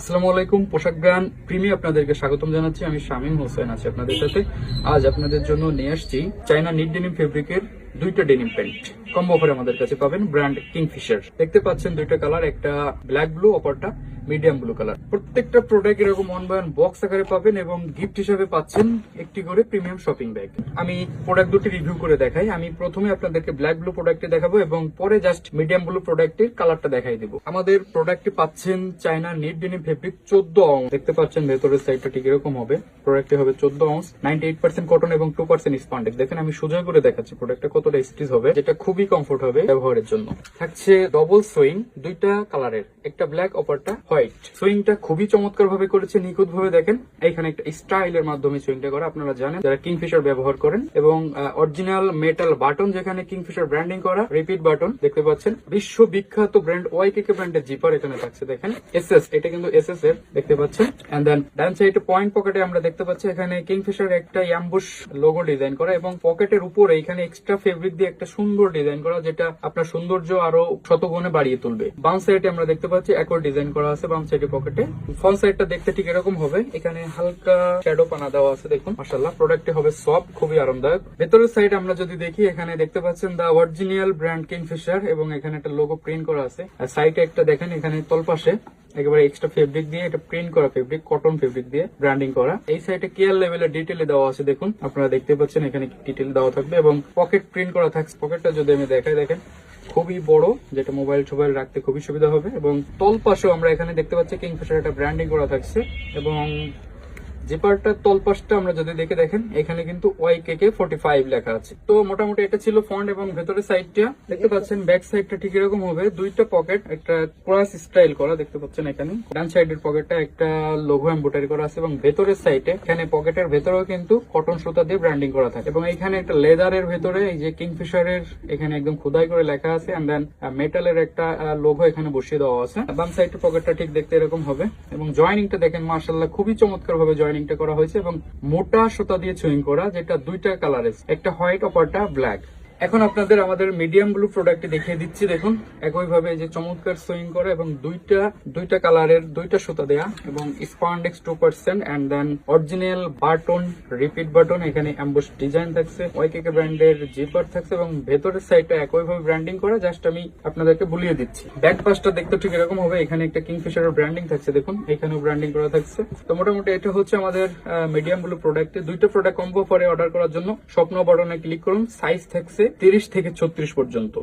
আসসালামু আলাইকুম, পোশাক ব্র্যান্ড প্রিমি আপনাদেরকে স্বাগতম জানাচ্ছি। আমি শামীম হোসেন আছি আপনাদের সাথে। আজ আপনাদের জন্য নিয়ে আসছি চাইনা নিট ডেনিম ফেব্রিকের দুইটা ডেনিম প্যান্ট। কম্বো অফারে আমাদের কাছে পাবেন ব্র্যান্ড কিংফিশার দেখতে পাচ্ছেন দুইটা কালার একটা ব্ল্যাক ব্লু অপরটা মিডিয়াম ব্লু কালার প্রত্যেকটা প্রোডাক্ট এরকম ওয়ান বক্স আকারে পাবেন এবং গিফট হিসেবে পাচ্ছেন একটি করে প্রিমিয়াম শপিং ব্যাগ আমি প্রোডাক্ট দুটি রিভিউ করে দেখাই। আমি প্রথমে আপনাদেরকে ব্ল্যাক ব্লু প্রোডাক্টে দেখাবো এবং পরে জাস্ট মিডিয়াম ব্লু প্রোডাক্টের কালারটা দেখাই দিব। আমাদের প্রোডাক্টে পাচ্ছেন চায়না নিট ডেনিম ফেব্রিক চোদ্দ আউন্স দেখতে পাচ্ছেন ভেতরের সাইডটা ঠিক এরকম হবে। প্রোডাক্টে হবে চোদ্দ ounce ninety eight percent cotton এবং টু পার্সেন্ট স্পান্ডেক্স দেখেন আমি সোজা করে দেখাচ্ছি প্রোডাক্টটা কতটা স্টিচ হবে। যেটা খুবই কমফোর্ট হবে ব্যবহারের জন্য। থাকছে ডবল সুইং দুইটা কালারের একটা ব্ল্যাক অপরটা হোয়াইট সুইংটা খুবই চমৎকার ভাবে করেছে নিখুঁত ভাবে দেখেন। এখানে একটা স্টাইলের মাধ্যমে সুইংটা করা, আপনারা জানেন। যারা কিংফিশার ব্যবহার করেন, এবং অরিজিনাল মেটাল বাটন যেখানে কিংফিশার ব্র্যান্ডিং করা রিপিট বাটন দেখতে পাচ্ছেন? বিশ্ব বিখ্যাত ব্র্যান্ড ওয়াই ওয়াইকে ব্র্যান্ডের জিপার এখানে থাকছে, দেখেন। এসএস এটা কিন্তু এসএস এর, দেখতে পাচ্ছেন? এন্ড দেন ডান সাইডে পয়েন্ট পকেটে আমরা দেখতে পাচ্ছি, এখানে কিংফিশার একটা অ্যাম্বুশ লোগো ডিজাইন করা, এবং পকেটের উপরে এখানে এক্সট্রা ফেব্রিক দিয়ে একটা সুন্দর ডিজাইন করা, যেটা আপনার সৌন্দর্য আরও শতগুণে বাড়িয়ে তুলবে। বাম সাইডে আমরা দেখতে পাচ্ছি একর ডিজাইন করা আছে, বাম সাইডে পকেটে ফ্রন্ট সাইডটা দেখতে ঠিক এরকম হবে। এখানে হালকা শ্যাডো পানা দেওয়া আছে, দেখুন। মাসাল্লাহ প্রোডাক্টে হবে সফট খুবই আরামদায়ক। ভেতরের সাইড আমরা যদি দেখি, এখানে দেখতে পাচ্ছেন দা অরিজিনাল ব্র্যান্ড কিংফিশার এবং এখানে একটা লোগো প্রিন্ট করা আছে। আর সাইডে একটা দেখেন, এখানে তলপাশে একেবারে এক্সট্রা ফেব্রিক দিয়ে, এটা প্রিন্ট করা ফেব্রিক কটন ফেব্রিক দিয়ে ব্র্যান্ডিং করা। এই সাইডে কেয়ার লেভেলের ডিটেলে দেওয়া আছে, দেখুন। আপনারা দেখতে পাচ্ছেন এখানে ডিটেল দেওয়া থাকবে এবং পকেট প্রিন্ট করা থাকছে। পকেটটা যদি আমি দেখাই, দেখেন, খুবই বড়, যেটা মোবাইল টোবাইল রাখতে খুবই সুবিধা হবে। এবং তল পাশেও আমরা এখানে দেখতে পাচ্ছি কিংফিশার একটা ব্র্যান্ডিং করা থাকছে এবং জিপারটার তলপাশটা আমরা যদি দেখে দেখেন এখানে কিন্তু Y K K forty five লেখা আছে। তো মোটামুটি এটা ছিল ফ্রন্ট এবং ভেতরের সাইডটা দেখতে পাচ্ছেন ব্যাক সাইডটা ঠিক এরকম হবে। দুইটা পকেট একটা ক্রস স্টাইল করা দেখতে পাচ্ছেন এখানে। ডান সাইডের পকেটটা একটা লোগো এম্বোটারি করা আছে এবং ভেতরের সাইডে এখানে পকেটের ভেতরেও কিন্তু কটন সুতা দিয়ে ব্র্যান্ডিং করা থাকে। এবং এখানে একটা লেদারের ভেতরে এই যে কিংফিশারের এখানে একদম খোদাই করে লেখা আছে এন্ড দেন মেটালের একটা লোগো এখানে বসিয়ে দেওয়া আছে। বাম সাইডের পকেটটা ঠিক দেখতে এরকম হবে। এবং জয়নিংটা দেখেন মার্শাল্লাহ খুবই চমৎকার ভাবে জয়নিংটা করা হয়েছে এবং মোটা সুতা দিয়ে সুইং করা, যেটা দুইটা কালারের একটা হোয়াইট অপারটা ব্ল্যাক এখন আপনাদের আমাদের মিডিয়াম ব্লু প্রোডাক্ট দেখিয়ে দিচ্ছি, দেখুন। একইভাবে যে চমৎকার সুইং করা এবং দুইটা দুইটা কালারের দুইটা সুতা দেয়া এবং spandex two percent and then original button repeat button এখানে অ্যাম্বুস ডিজাইন থাকছে ওয়াইকেকে ব্র্যান্ডের জিপার থাকছে এবং ভেতরের সাইডটা একইভাবে ব্র্যান্ডিং করা জাস্ট আমি আপনাদেরকে বুলিয়ে দিচ্ছি। ব্যাক পাশটা দেখতে ঠিক এরকম হবে, এখানে একটা কিংফিশারের ব্র্যান্ডিং থাকছে, দেখুন, এখানেও ব্র্যান্ডিং করা থাকছে। তো মোটামুটি এটা হচ্ছে আমাদের মিডিয়াম ব্লু প্রোডাক্টে দুইটা প্রোডাক্ট কম্বো পরে অর্ডার করার জন্য, স্বপ্ন বাটনে ক্লিক করুন সাইজ থাকছে তিরিশ থেকে ছত্রিশ পর্যন্ত।